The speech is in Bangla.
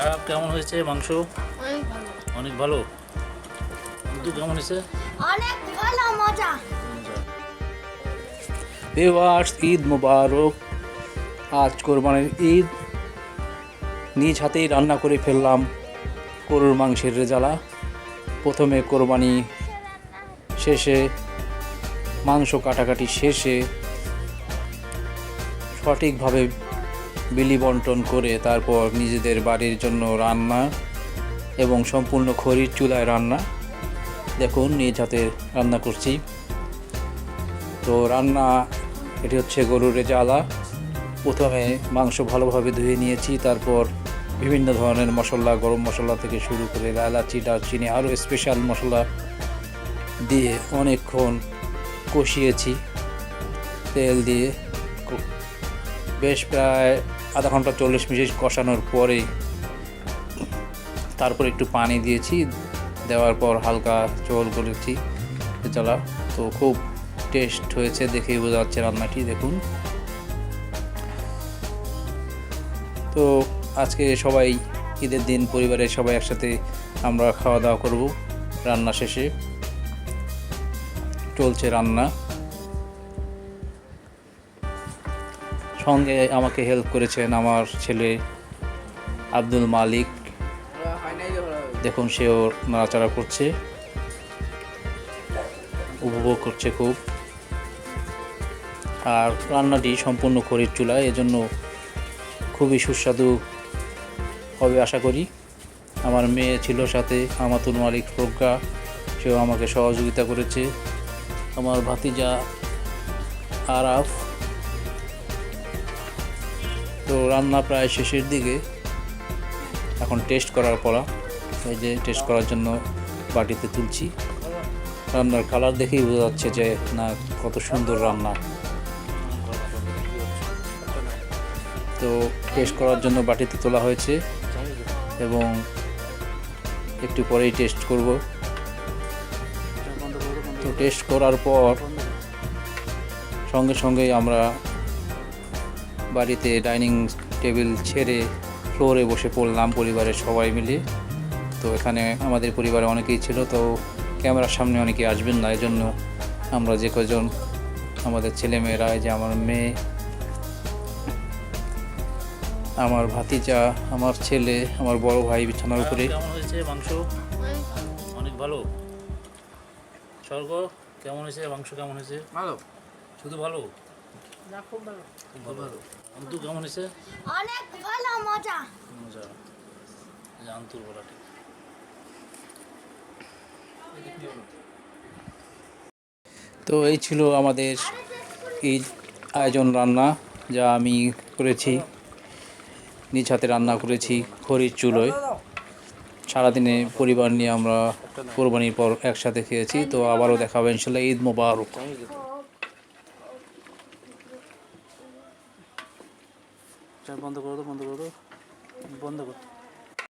আর কেমন হয়েছে মাংস? অনেক ভালো। কিন্তু কেমন হয়েছে? অনেক ভালো মজা। ভিউয়ার্স ঈদ মুবারক। আজ কোরবানির ঈদ। নিজ হাতেই রান্না করে ফেললাম গরুর মাংসের রেজালা। প্রথমে কোরবানি শেষে মাংস কাটাকাটি শেষে সঠিকভাবে বিলি বন্টন করে তারপর নিজেদের বাড়ির জন্য রান্না এবং সম্পূর্ণ খড়ির চুলায় রান্না। দেখুন, নিজ হাতে রান্না করছি। তো রান্না, এটি হচ্ছে গরুর রেজালা প্রথমে মাংস ভালোভাবে ধুয়ে নিয়েছি, তারপর বিভিন্ন ধরনের মশলা, গরম মশলা থেকে শুরু করে এলাচি, দারচিনি, আরও স্পেশাল মশলা দিয়ে অনেকক্ষণ কষিয়েছি। তেল দিয়ে বেশ প্রায় আধা ঘণ্টা চল্লিশ মিনিট কষানোর পরে তারপর একটু পানি দিয়েছি, দেওয়ার পর হালকা ঝোল করেছি চলা তো খুব টেস্ট হয়েছে দেখেই বোঝা যাচ্ছে রান্নাটি, দেখুন। তো আজকে সবাই, ঈদের দিন পরিবারের সবাই একসাথে আমরা খাওয়া দাওয়া করব, রান্না শেষে। চলছে রান্না। সঙ্গে আমাকে হেল্প করেছেন আমার ছেলে আব্দুল মালিক। দেখুন সে ওর নাড়াচাড়া করছে, উপভোগ করছে খুব। আর রান্নাটি সম্পূর্ণ খড়ির চুলায়, এজন্য খুবই সুস্বাদু হবে আশা করি। আমার মেয়ে ছিল সাথে আমাতুল মালিক প্রজ্ঞা, সেও আমাকে সহযোগিতা করেছে। আমার ভাতিজা আরাফ তো রান্না প্রায় শেষের দিকে। এখন টেস্ট করার পরা এই যে টেস্ট করার জন্য বাটিতে তুলছি। রান্নার কালার দেখেই বোঝা যাচ্ছে যে, না, কত সুন্দর রান্না। তো টেস্ট করার জন্য বাটিতে তোলা হয়েছে এবং একটু পরেই টেস্ট করব। তো টেস্ট করার পর সঙ্গে সঙ্গেই আমরা বাড়িতে ডাইনিং টেবিল ছেড়ে ফ্লোরে বসে পড়লাম পরিবারের সবাই মিলে। তো এখানে আমাদের পরিবারে অনেকেই ছিল তো ক্যামেরার সামনে অনেকে আসবেন না এই জন্য আমরা যে কজন আমাদের ছেলেমেয়েরা যে আমার মেয়ে আমার ভাতিজা আমার ছেলে আমার বড় ভাই বিছানার উপরে। হয়েছে মাংস? অনেক ভালো। স্বর্গ কেমন হয়েছে? মাংস কেমন হয়েছে? ভালো। শুধু ভালো? কেমন হয়েছে? অনেক ভালো মজা। মজা। আন্তুর তো এই ছিল আমাদের ঈদ আয়োজন রান্না যা আমি করেছি। নিজ হাতে রান্না করেছি খড়ির চুলোয়। সারাদিনে পরিবার নিয়ে আমরা কোরবানির পর একসাথে খেয়েছি। তো আবারও দেখাবো ইনশাল্লাহ ঈদ মোবারক। বন্ধ করো তো বন্ধ করো তো। বন্ধ করো।